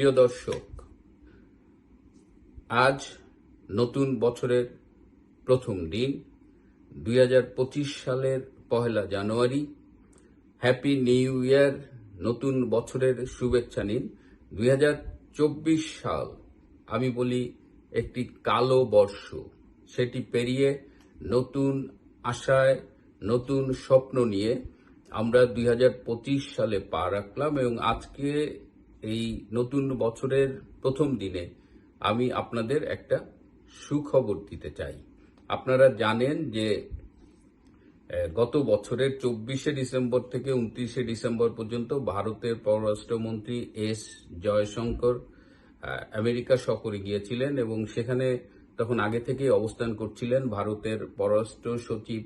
প্রিয় দর্শক, আজ নতুন বছরের প্রথম দিন, দুই হাজার পঁচিশ সালের পহেলা জানুয়ারি। হ্যাপি নিউ ইয়ার নতুন বছরের শুভেচ্ছা নিন। দুই হাজার চব্বিশ সাল, আমি বলি একটি কালো বর্ষ। সেটি পেরিয়ে নতুন আশায়, নতুন স্বপ্ন নিয়ে আমরা দুই হাজার পঁচিশ সালে পা রাখলাম এবং আজকে এই নতুন বছরের প্রথম দিনে আমি আপনাদের একটা সুখবর দিতে চাই। আপনারা জানেন যে গত বছরের চব্বিশে ডিসেম্বর থেকে উনত্রিশে ডিসেম্বর পর্যন্ত ভারতের পররাষ্ট্রমন্ত্রী এস জয়শঙ্কর আমেরিকা সফরে গিয়েছিলেন এবং সেখানে তখন আগে থেকেই অবস্থান করছিলেন ভারতের পররাষ্ট্র সচিব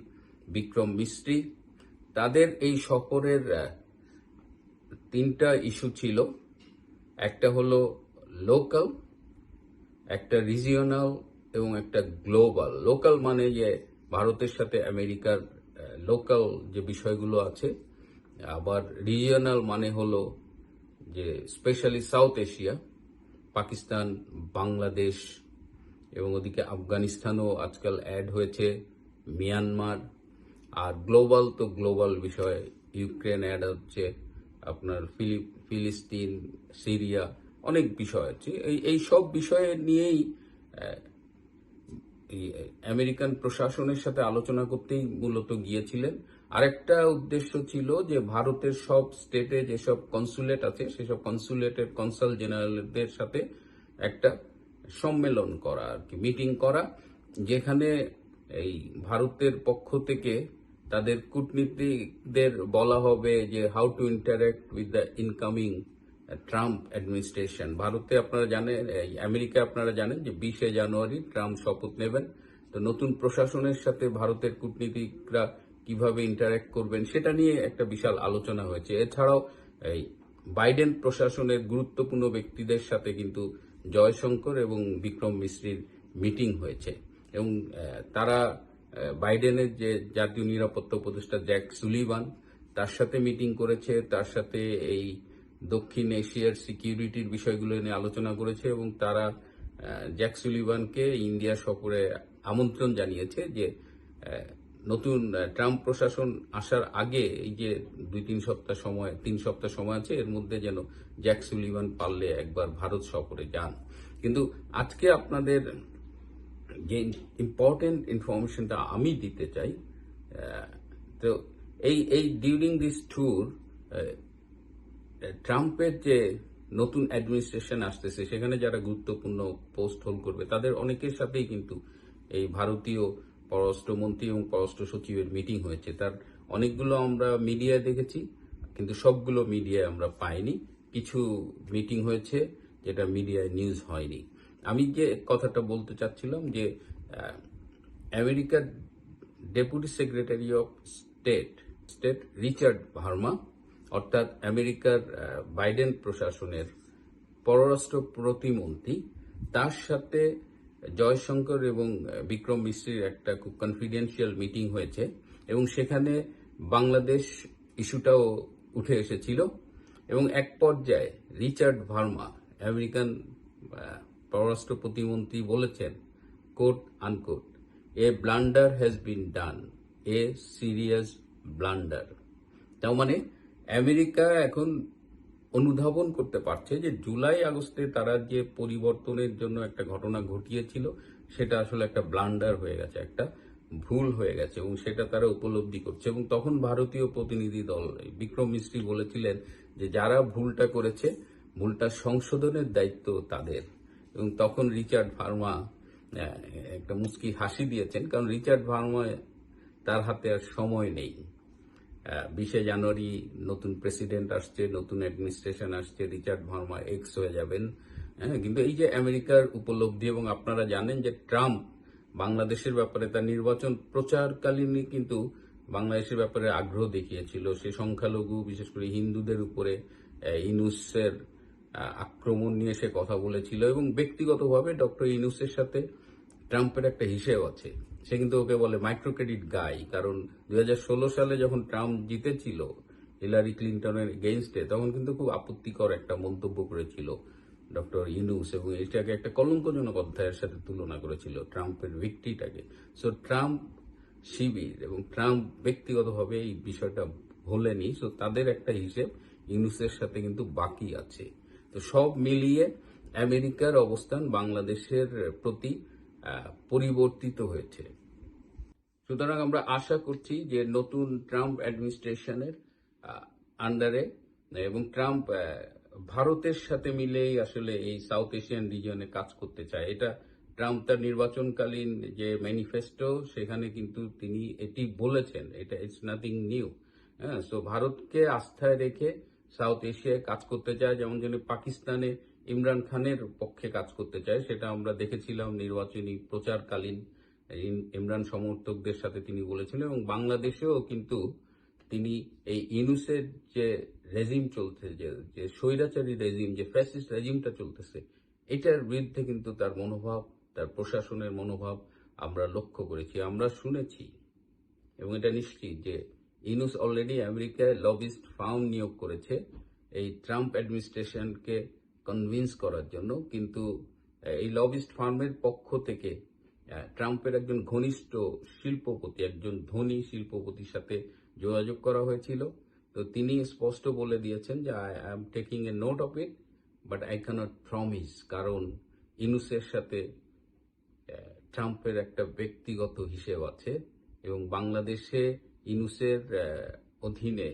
বিক্রম মিস্ত্রি। তাদের এই সফরের তিনটা ইস্যু ছিল। একটা হলো লোকাল একটা রিজিওনাল এবং একটা গ্লোবাল লোকাল মানে যে ভারতের সাথে আমেরিকার লোকাল যে বিষয়গুলো আছে, আবার রিজিওনাল মানে হলো যে specially south Asia Pakistan, Bangladesh এবং ওদিকে আফগানিস্তানও আজকাল অ্যাড হয়েছে, মিয়ানমার। আর গ্লোবাল তো গ্লোবাল বিষয়, ইউক্রেন অ্যাড হচ্ছে। আপনার ফিলি- ফিলিস্তিন, সিরিয়া, অনেক বিষয় আছে। এই এই সব বিষয়ে নিয়েই আমেরিকান প্রশাসনের সাথে আলোচনা করতেই মূলত গিয়েছিলেন। আরেকটা উদ্দেশ্য ছিল যে ভারতের সব স্টেটে যেসব কনসুলেট আছে, সেসব কনসুলেটের কনসাল জেনারেলদের সাথে একটা সম্মেলন করা আর কি, মিটিং করা, যেখানে এই ভারতের পক্ষ থেকে তাদের কূটনীতিকদের বলা হবে যে how to interact with the incoming Trump administration ভারতে আপনারা জানেন আমেরিকা আপনারা জানেন যে বিশে জানুয়ারি ট্রাম্প শপথ নেবেন। তো নতুন প্রশাসনের সাথে ভারতের কূটনীতিকরা কীভাবে ইন্টারেক্ট করবেন সেটা নিয়ে একটা বিশাল আলোচনা হয়েছে। এছাড়াও এই বাইডেন প্রশাসনের গুরুত্বপূর্ণ ব্যক্তিদের সাথে কিন্তু জয়শঙ্কর এবং বিক্রম মিশ্রির মিটিং হয়েছে। এবং তারা বাইডেনের যে জাতীয় নিরাপত্তা উপদেষ্টা জ্যাক সুলিভান, তার সাথে মিটিং করেছে, তার সাথে এই দক্ষিণ এশিয়ার সিকিউরিটির বিষয়গুলো নিয়ে আলোচনা করেছে এবং তারা জ্যাক সুলিভানকে ইন্ডিয়া সফরে আমন্ত্রণ জানিয়েছে যে নতুন ট্রাম্প প্রশাসন আসার আগে এই যে দুই তিন সপ্তাহ সময়, তিন সপ্তাহ সময় আছে, এর মধ্যে যেন জ্যাক সুলিভান পারলে একবার ভারত সফরে যান। কিন্তু আজকে আপনাদের যে ইম্পর্টেন্ট ইনফরমেশনটা আমি দিতে চাই তো এই এই ডিউরিং দিস ট্যুর ট্রাম্পের যে নতুন অ্যাডমিনিস্ট্রেশন আসতেছে, সেখানে যারা গুরুত্বপূর্ণ পোস্ট হোল্ড করবে, তাদের অনেকের সাথেই কিন্তু এই ভারতীয় পররাষ্ট্রমন্ত্রী এবং পররাষ্ট্র সচিবের মিটিং হয়েছে। তার অনেকগুলো আমরা মিডিয়ায় দেখেছি, কিন্তু সবগুলো মিডিয়ায় আমরা পাইনি। কিছু মিটিং হয়েছে, যেটা মিডিয়ায় নিউজ হয়নি। আমি যে কথাটা বলতে চাচ্ছিলাম যে আমেরিকার deputy secretary of state state Richard Verma, অর্থাৎ আমেরিকার বাইডেন প্রশাসনের পররাষ্ট্র প্রতিমন্ত্রী, তার সাথে জয়শঙ্কর এবং বিক্রম মিশ্রির একটা খুব কনফিডেন্সিয়াল মিটিং হয়েছে এবং সেখানে বাংলাদেশ ইস্যুটাও উঠে এসেছিল এবং এক পর্যায়ে রিচার্ড ভার্মা আমেরিকান পররাষ্ট্র প্রতিমন্ত্রী বলেছেন quote unquote a blunder has been done a serious blunder তার মানে আমেরিকা এখন অনুধাবন করতে পারছে যে জুলাই আগস্টে তারা যে পরিবর্তনের জন্য একটা ঘটনা ঘটিয়েছিল, সেটা আসলে একটা ব্লান্ডার হয়ে গেছে, একটা ভুল হয়ে গেছে, এবং সেটা তারা উপলব্ধি করছে। এবং তখন ভারতীয় প্রতিনিধি দল, বিক্রম মিস্ত্রি বলেছিলেন যে যারা ভুলটা করেছে, ভুলটা সংশোধনের দায়িত্ব তাদের। এবং তখন রিচার্ড ভার্মা একটা মুস্কি হাসি দিয়েছেন, কারণ রিচার্ড ভার্মা তার হাতে আর সময় নেই। বিশে জানুয়ারি নতুন প্রেসিডেন্ট আসছে, নতুন অ্যাডমিনিস্ট্রেশন আসছে, রিচার্ড ভার্মা এক্স হয়ে যাবেন। হ্যাঁ কিন্তু এই যে আমেরিকার উপলব্ধি এবং আপনারা জানেন যে ট্রাম্প বাংলাদেশের ব্যাপারে তার নির্বাচন প্রচারকালীনই কিন্তু বাংলাদেশের ব্যাপারে আগ্রহ দেখিয়েছিল। সে সংখ্যালঘু, বিশেষ করে হিন্দুদের উপরে ইনুসের আক্রমণ নিয়ে সে কথা বলেছিল এবং ব্যক্তিগতভাবে ডক্টর ইনুসের সাথে ট্রাম্পের একটা হিসেব আছে। সে কিন্তু ওকে বলে মাইক্রো ক্রেডিট গাই, কারণ দু হাজার ষোলো সালে যখন ট্রাম্প জিতেছিল হিলারি ক্লিন্টনের এগেইনস্টে তখন কিন্তু খুব আপত্তিকর একটা মন্তব্য করেছিল ডক্টর ইনুস এবং এটাকে একটা কলঙ্কজনক অধ্যায়ের সাথে তুলনা করেছিল ট্রাম্পের ভিক্টিটাকে সো ট্রাম্প শিবির এবং ট্রাম্প ব্যক্তিগতভাবে এই বিষয়টা ভোলেনি সো তাদের একটা হিসেব ইনুসের সাথে কিন্তু বাকি আছে। তো সব মিলিয়ে আমেরিকার অবস্থান বাংলাদেশের প্রতি পরিবর্তিত হয়েছে। সুতরাং আমরা আশা করছি যে নতুন ট্রাম্প অ্যাডমিনিস্ট্রেশনের আন্ডারে এবং ট্রাম্প ভারতের সাথে মিলেই আসলে এই সাউথ এশিয়ান রিজিয়নে কাজ করতে চায়। এটা ট্রাম্প তার নির্বাচনকালীন যে ম্যানিফেস্টো, সেখানে কিন্তু তিনি এটি বলেছেন। এটা ইটস নাথিং নিউ হ্যাঁ সো ভারতকে আস্থায় রেখে সাউথ এশিয়ায় কাজ করতে চায়, যেমন যেন পাকিস্তানে ইমরান খানের পক্ষে কাজ করতে চায়, সেটা আমরা দেখেছিলাম নির্বাচনী প্রচারকালীন ইম- ইমরান সমর্থকদের সাথে তিনি বলেছিলেন এবং বাংলাদেশেও কিন্তু তিনি এই ইনুসের যে রেজিম চলছে যে যে স্বৈরাচারী রেজিম, যে ফ্যাসিস্ট রেজিমটা চলতেছে, এটার বিরুদ্ধে কিন্তু তার মনোভাব, তার প্রশাসনের মনোভাব আমরা লক্ষ্য করেছি, আমরা শুনেছি। এবং এটা নিশ্চিত যে ইনুস অলরেডি আমেরিকায় লবিস্ট ফার্ম নিয়োগ করেছে। এই ট্রাম্প অ্যাডমিনিস্ট্রেশনকে কনভিন্স করার জন্য। কিন্তু এই লবিস্ট ফার্মের পক্ষ থেকে ট্রাম্পের একজন ঘনিষ্ঠ শিল্পপতি, একজন ধনী শিল্পপতির সাথে যোগাযোগ করা হয়েছিল। তো তিনি স্পষ্ট বলে দিয়েছেন যে I am taking a note of it but I cannot promise কারণ, ইনুসের সাথে ট্রাম্পের একটা ব্যক্তিগত হিসেব আছে এবং বাংলাদেশে ইনুসের অধীনে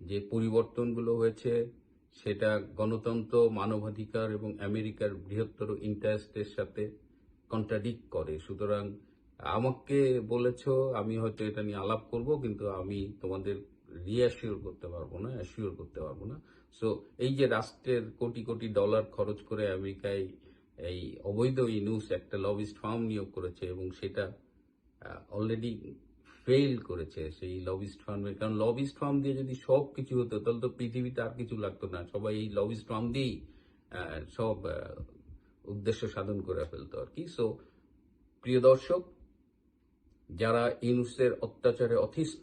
যে পরিবর্তনগুলো হয়েছে, সেটা গণতন্ত্র, মানবাধিকার এবং আমেরিকার বৃহত্তর ইন্টারেস্টের সাথে কন্ট্রাডিক্ট করে। সুতরাং আমাকে বলেছ, আমি হয়তো এটা নিয়ে আলাপ করব, কিন্তু আমি তোমাদের রিঅ্যাসিওর করতে পারব না অ্যাসিওর করতে পারব না। সো এই যে রাষ্ট্রের কোটি কোটি ডলার খরচ করে আমেরিকায় এই অবৈধ ইনুস একটা লবিস্ট ফার্ম নিয়োগ করেছে এবং সেটা অলরেডি ফেল করেছে সেই লবিস্ট ফার্মের কারণ লবিস্ট ফার্ম দিয়ে যদি সব কিছু হতো, তাহলে তো পৃথিবীতে আর কিছু লাগতো না। সবাই এই লবিস্ট ফার্ম দিয়েই সব উদ্দেশ্য সাধন করে ফেলতো আর কি। সো প্রিয় দর্শক, যারা ইনুসের অত্যাচারে অতিষ্ঠ,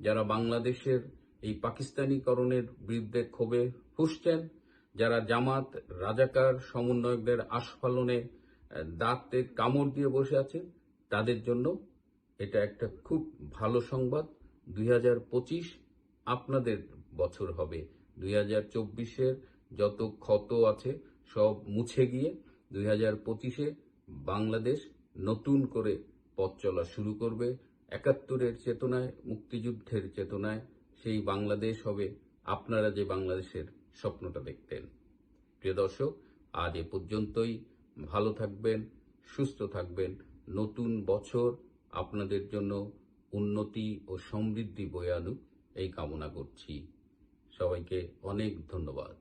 যারা বাংলাদেশের এই পাকিস্তানিকরণের বিরুদ্ধে ক্ষোভে ফুসছেন, যারা জামাত, রাজাকার, সমন্বয়কদের আস্ফালনে দাঁতে কামড় দিয়ে বসে আছে তাদের জন্য এটা একটা খুব ভালো সংবাদ। দুই হাজার পঁচিশ আপনাদের বছর হবে। দুই হাজার চব্বিশের যত ক্ষত আছে সব মুছে গিয়ে দুই হাজার পঁচিশে বাংলাদেশ নতুন করে পথ চলা শুরু করবে। একাত্তরের চেতনায়, মুক্তিযুদ্ধের চেতনায় সেই বাংলাদেশ হবে। আপনারা যে বাংলাদেশের স্বপ্নটা দেখতেন। প্রিয় দর্শক, আজ এ পর্যন্তই। ভালো থাকবেন, সুস্থ থাকবেন। নতুন বছর আপনাদের জন্য উন্নতি ও সমৃদ্ধি বয়ে আনুক এই কামনা করছি। সবাইকে অনেক ধন্যবাদ।